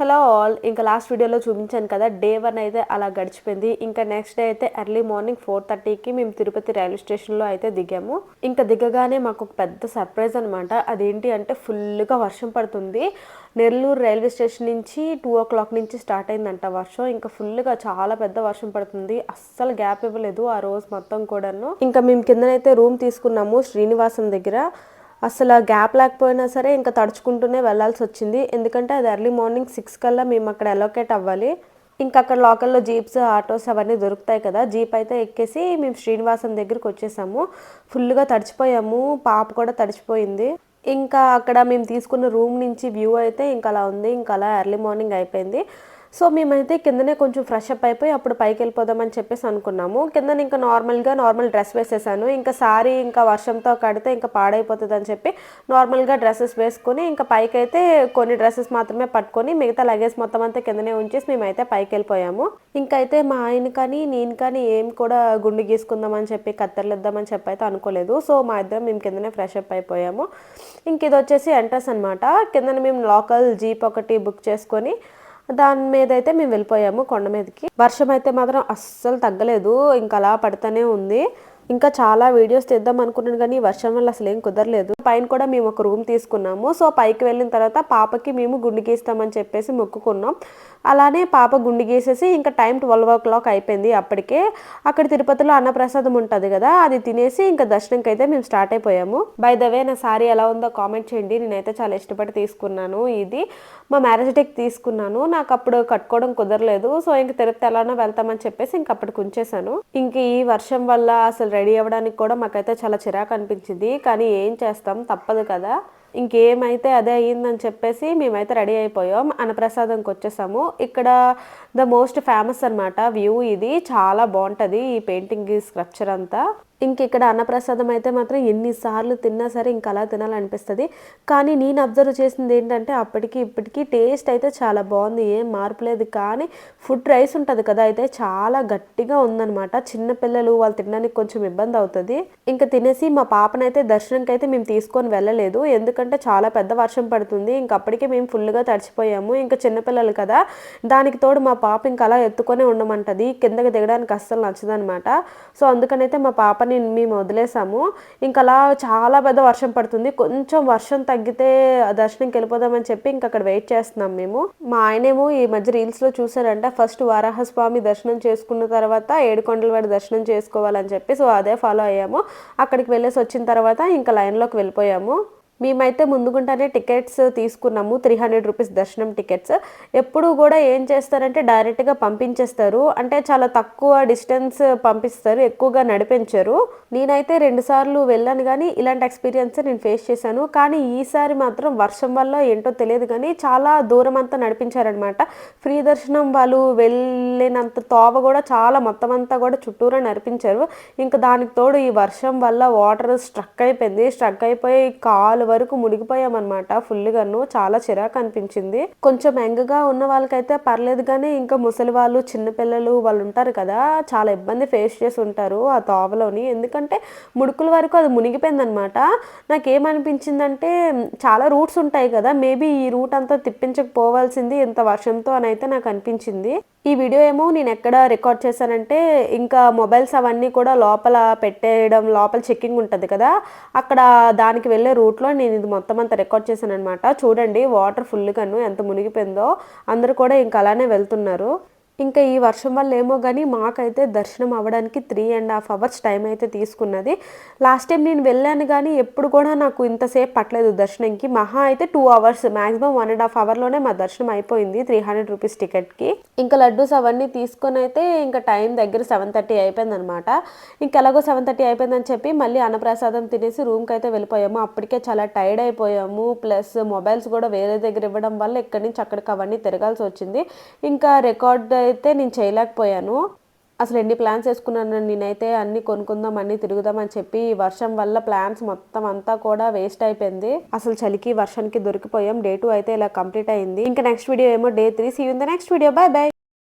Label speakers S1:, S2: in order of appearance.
S1: Hello all. ఇంకా last వీడియోలో చూపించాను కదా డే వన్ అయితే అలా గడిచిపోయింది. ఇంకా నెక్స్ట్ డే అయితే ఎర్లీ మార్నింగ్ ఫోర్ థర్టీకి మేము తిరుపతి రైల్వే స్టేషన్లో అయితే దిగాము. ఇంకా దిగగానే మాకు ఒక పెద్ద సర్ప్రైజ్ అనమాట అదేంటి అంటే ఫుల్గా వర్షం పడుతుంది. నెల్లూరు రైల్వే స్టేషన్ నుంచి టూ ఓ క్లాక్ నుంచి స్టార్ట్ అయిందంట వర్షం. ఇంకా ఫుల్గా చాలా పెద్ద వర్షం పడుతుంది. అస్సలు గ్యాప్ ఇవ్వలేదు ఆ రోజు మొత్తం కూడాను. ఇంకా మేము కిందనైతే రూమ్ తీసుకున్నాము శ్రీనివాసం దగ్గర. అసలు గ్యాప్ లేకపోయినా సరే ఇంకా తడుచుకుంటూనే వెళ్ళాల్సి వచ్చింది. ఎందుకంటే అది ఎర్లీ మార్నింగ్ సిక్స్ కల్లా మేము అక్కడ అలొకేట్ అవ్వాలి. ఇంకా అక్కడ లోకల్లో జీప్స్ ఆటోస్ అవన్నీ దొరుకుతాయి కదా. జీప్ అయితే ఎక్కేసి మేము శ్రీనివాసం దగ్గరికి వచ్చేసాము. ఫుల్గా తడిచిపోయాము. పాప కూడా తడిచిపోయింది. ఇంకా అక్కడ మేము తీసుకున్న రూమ్ నుంచి వ్యూ అయితే ఇంకా అలా ఉంది. ఇంకా అలా ఎర్లీ మార్నింగ్ అయిపోయింది. సో మేమైతే కిందనే కొంచెం ఫ్రెష్ అప్ అయిపోయి అప్పుడు పైకి వెళ్ళిపోదామని చెప్పేసి అనుకున్నాము. కింద ఇంకా నార్మల్గా నార్మల్ డ్రెస్ వేసేసాను. ఇంకా సారీ ఇంకా వర్షంతో కడితే ఇంకా పాడైపోతుంది అని చెప్పి నార్మల్గా డ్రెస్సెస్ వేసుకొని ఇంకా పైకి అయితే కొన్ని డ్రెస్సెస్ మాత్రమే పట్టుకొని మిగతా లగేజ్ మొత్తం అంతా కిందనే ఉంచేసి మేమైతే పైకి వెళ్ళిపోయాము. ఇంకైతే మా ఆయన కానీ నేను కానీ ఏం కూడా గుండు గీసుకుందామని చెప్పి కత్తెరలు ఇద్దామని చెప్పి అయితే అనుకోలేదు. సో మా ఇద్దరం మేము కిందనే ఫ్రెష్ అప్ అయిపోయాము. ఇంక ఇది వచ్చేసి ఎంట్రస్ అనమాట కిందన మేము లోకల్ జీప్ ఒకటి బుక్ చేసుకొని దాని మీద అయితే మేము వెళ్ళిపోయాము కొండ మీదకి. వర్షం అయితే మాత్రం అస్సలు తగ్గలేదు. ఇంకా అలా పడుతూనే ఉంది. ఇంకా చాలా వీడియోస్ తీద్దాం అనుకున్నాను కానీ వర్షం వల్ల అసలు ఏం కుదరలేదు. పైన కూడా మేము ఒక రూమ్ తీసుకున్నాము. సో పైకి వెళ్ళిన తర్వాత పాపకి మేము గుండు గీస్తామని చెప్పేసి మొక్కుకున్నాం. అలానే పాప గుండు గీసేసి ఇంకా టైం ట్వెల్వ్ ఓ క్లాక్ అయిపోయింది అప్పటికే. అక్కడ తిరుపతిలో అన్నప్రసాదం ఉంటుంది కదా అది తినేసి ఇంకా దర్శనంకి అయితే మేము స్టార్ట్ అయిపోయాము. బై ద వే నా సారీ ఎలా ఉందో కామెంట్ చేయండి. నేనైతే చాలా ఇష్టపడి తీసుకున్నాను ఇది. మా మ్యారేజ్ డేకి తీసుకున్నాను. నాకు అప్పుడు కట్టుకోవడం కుదరలేదు. సో ఇంక తిరుపతి ఎలానో వెళ్తామని చెప్పేసి ఇంక అప్పటికి ఉంచేసాను ఇంక ఈ వర్షం వల్ల అసలు రెడీ అవ్వడానికి కూడా మాకైతే చాలా చిరాకు అనిపించింది. కానీ ఏం చేస్తాం? తప్పదు కదా. ఇంకేమైతే అదే అయ్యిందని చెప్పేసి మేమైతే రెడీ అయిపోయాం. అన్నప్రసాదంకి వచ్చేసాము. ఇక్కడ ద మోస్ట్ ఫేమస్ అనమాట వ్యూ ఇది. చాలా బాగుంటుంది ఈ పెయింటింగ్ స్ట్రక్చర్ అంతా. ఇంక ఇక్కడ అన్నప్రసాదం అయితే మాత్రం ఎన్నిసార్లు తిన్నా సరే ఇంకా అలా తినాలనిపిస్తుంది. కానీ నేను అబ్జర్వ్ చేసింది ఏంటంటే అప్పటికి ఇప్పటికీ టేస్ట్ అయితే చాలా బాగుంది ఏం మార్పు లేదు. కానీ ఫుడ్ రైస్ ఉంటుంది కదా అయితే చాలా గట్టిగా ఉందన్నమాట. చిన్నపిల్లలు వాళ్ళు తినడానికి కొంచెం ఇబ్బంది అవుతుంది. ఇంకా తినేసి మా పాపనైతే దర్శనంకి అయితే మేము తీసుకొని వెళ్ళలేదు. ఎందుకంటే చాలా పెద్ద వర్షం పడుతుంది. ఇంక అప్పటికే మేము ఫుల్గా తడిచిపోయాము. ఇంకా చిన్నపిల్లలు కదా దానికి తోడు మా పాప ఇంకా అలా ఎత్తుకొని ఉండమంటది. కిందకి దిగడానికి అస్సలు నచ్చదనమాట సో అందుకనైతే మా పాప పాపని మేము వదిలేసాము. ఇంకా అలా చాలా పెద్ద వర్షం పడుతుంది. కొంచెం వర్షం తగ్గితే దర్శనంకి వెళ్ళిపోదామని చెప్పి ఇంకా అక్కడ వెయిట్ చేస్తున్నాం మేము. మా ఆయనేమో ఈ మధ్య రీల్స్లో చూసారంటే చూసారంట ఫస్ట్ వారాహస్వామి దర్శనం చేసుకున్న తర్వాత ఏడుకొండల వాడి దర్శనం చేసుకోవాలని చెప్పి సో అదే ఫాలో అయ్యాము. అక్కడికి వెళ్ళేసి వచ్చిన తర్వాత ఇంకా లైన్లోకి వెళ్ళిపోయాము. మేమైతే ముందుగుంటానే టికెట్స్ తీసుకున్నాము. త్రీ హండ్రెడ్ రూపీస్ దర్శనం టికెట్స్. ఎప్పుడు కూడా ఏం చేస్తారంటే డైరెక్ట్గా పంపించేస్తారు. అంటే చాలా తక్కువ డిస్టెన్స్ పంపిస్తారు. ఎక్కువగా నడిపించరు. నేనైతే రెండుసార్లు వెళ్ళాను కానీ ఇలాంటి ఎక్స్పీరియన్స్ నేను ఫేస్ చేశాను. కానీ ఈసారి మాత్రం వర్షం వల్ల ఏంటో తెలియదు కానీ చాలా దూరం అంతా నడిపించారనమాట ఫ్రీ దర్శనం వాళ్ళు వెళ్ళినంత తోవ కూడా చాలా మొత్తం అంతా కూడా చుట్టూరా నడిపించారు. ఇంకా దానికి తోడు ఈ వర్షం వల్ల వాటర్ స్ట్రక్ అయిపోయింది. స్ట్రక్ అయిపోయి కాలు వరకు మునిగిపోయామన్నమాట. ఫుల్గాను చాలా చిరాకు అనిపించింది కొంచెం యంగ్గా ఉన్న వాళ్ళకైతే పర్లేదు కానీ ఇంకా ముసలి వాళ్ళు చిన్నపిల్లలు వాళ్ళు ఉంటారు కదా చాలా ఇబ్బంది ఫేస్ చేసి ఉంటారు ఆ తోవలోని. ఎందుకంటే ముడుకుల వరకు అది మునిగిపోయిందనమాట నాకేమనిపించిందంటే చాలా రూట్స్ ఉంటాయి కదా మేబీ ఈ రూట్ అంతా తిప్పించకపోవాల్సింది ఇంత వర్షంతో అని అయితే నాకు అనిపించింది ఈ వీడియో ఏమో నేను ఎక్కడ రికార్డ్ చేశానంటే ఇంకా మొబైల్స్ అవన్నీ కూడా లోపల పెట్టేయడం లోపల చెక్కింగ్ ఉంటుంది కదా. అక్కడ దానికి వెళ్ళే రూట్లో నేను ఇది మొత్తం అంతా రికార్డ్ చేశాను అనమాట చూడండి వాటర్ ఫుల్గాను ఎంత మునిగిపోయిందో. అందరూ కూడా ఇంకా అలానే వెళ్తున్నారు. ఇంకా ఈ వర్షం వల్ల ఏమో కానీ మాకైతే దర్శనం అవ్వడానికి three and half hours time అయితే తీసుకున్నది. లాస్ట్ టైం నేను వెళ్ళాను కానీ ఎప్పుడు కూడా నాకు ఇంతసేపు పట్టలేదు దర్శనంకి. మహా అయితే two hours maximum one and half అవర్లోనే మా దర్శనం అయిపోయింది త్రీ హండ్రెడ్ రూపీస్ టికెట్కి ఇంకా లడ్డూస్ అవన్నీ తీసుకొని అయితే ఇంకా టైం దగ్గర సెవెన్ థర్టీ అయిపోయింది అనమాట ఇంకా ఎలాగో సెవెన్ థర్టీ అయిపోయిందని చెప్పి మళ్ళీ అన్నప్రసాదం తినేసి రూమ్కి అయితే వెళ్ళిపోయాము. అప్పటికే చాలా టైర్డ్ అయిపోయాము. ప్లస్ మొబైల్స్ కూడా వేరే దగ్గర ఇవ్వడం వల్ల ఇక్కడి నుంచి అక్కడికి అవన్నీ తిరగాల్సి వచ్చింది. ఇంకా రికార్డ్ అయితే నేను చేయలేకపోయాను. అసలు ఎన్ని ప్లాన్స్ వేసుకున్నాను నేనైతే అన్ని కొనుక్కుందాం అన్ని తిరుగుదాం అని చెప్పి వర్షం వల్ల ప్లాన్స్ మొత్తం అంతా కూడా వేస్ట్ అయిపోయింది. అసలు చలికి వర్షానికి దొరికిపోయాం. డే టూ అయితే ఇలా కంప్లీట్ అయింది. ఇంకా నెక్స్ట్ వీడియో ఏమో day three see in the next video bye bye